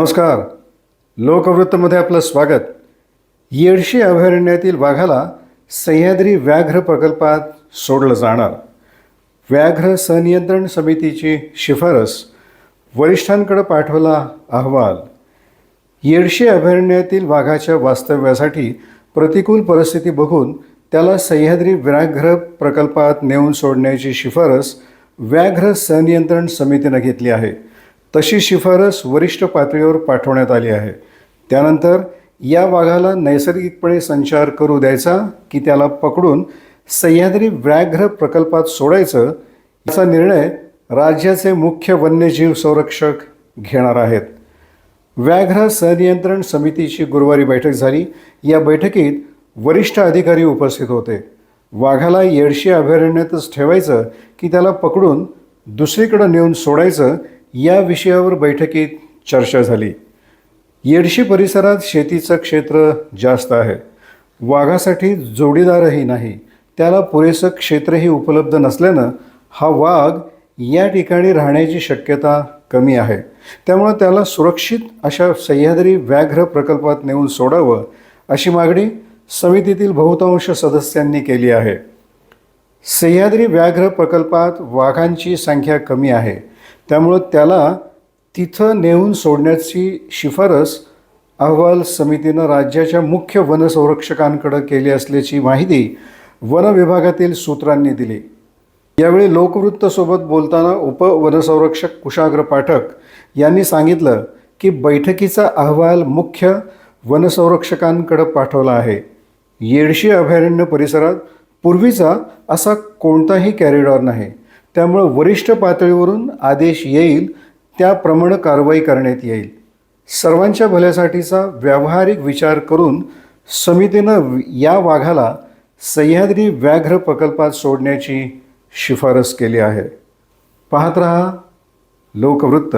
नमस्कार. लोकवृत्तमध्ये आपलं स्वागत. येडशी अभयारण्यातील वाघाला सह्याद्री व्याघ्र प्रकल्पात सोडलं जाणार. व्याघ्र सनियंत्रण समितीची शिफारस वरिष्ठांकडे पाठवला अहवाल. येडशी अभयारण्यातील वाघाच्या वास्तव्यासाठी प्रतिकूल परिस्थिती बघून त्याला सह्याद्री व्याघ्र प्रकल्पात नेऊन सोडण्याची शिफारस व्याघ्र सनियंत्रण समितीनं घेतली आहे. तशी शिफारस वरिष्ठ पातळीवर पाठवण्यात आली आहे. त्यानंतर या वाघाला नैसर्गिकपणे संचार करू द्यायचा की त्याला पकडून सह्याद्री व्याघ्र प्रकल्पात सोडायचं याचा निर्णय राज्याचे मुख्य वन्यजीव संरक्षक घेणार आहेत. व्याघ्र सनियंत्रण समितीची गुरुवारी बैठक झाली. या बैठकीत वरिष्ठ अधिकारी उपस्थित होते. वाघाला येडशी अभयारण्यातच ठेवायचं की त्याला पकडून दुसरीकडं नेऊन सोडायचं या विषयावर बैठकीत चर्चा झाली. येडशी परिसरात शेतीचं क्षेत्र जास्त आहे. वाघासाठी जोडीदारही नाही. त्याला पुरेसं क्षेत्रही उपलब्ध नसल्यानं हा वाघ या ठिकाणी राहण्याची शक्यता कमी आहे. त्यामुळं त्याला सुरक्षित अशा सह्याद्री व्याघ्र प्रकल्पात नेऊन सोडावं अशी मागणी समितीतील बहुतांश सदस्यांनी केली आहे. सह्याद्री व्याघ्र प्रकल्पात वाघांची संख्या कमी आहे. त्यामुळं त्याला तिथं नेऊन सोडण्याची शिफारस अहवाल समितीनं राज्याच्या मुख्य वनसंरक्षकांकडं केली असल्याची माहिती वन विभागातील सूत्रांनी दिली. यावेळी लोकवृत्तसोबत बोलताना उपवनसंरक्षक कुशाग्र पाठक यांनी सांगितलं की बैठकीचा अहवाल मुख्य वनसंरक्षकांकडे पाठवला आहे. येडशी अभयारण्य परिसरात पूर्वीचा असा कोणताही कॅरिडॉर नाही. त्यामुळं वरिष्ठ पातळीवरून आदेश येईल त्याप्रमाणे कारवाई करण्यात येईल. सर्वांच्या भल्यासाठीचा व्यावहारिक विचार करून समितीनं या वाघाला सह्याद्री व्याघ्र प्रकल्पात सोडण्याची शिफारस केली आहे. पाहत रहा लोकवृत्त.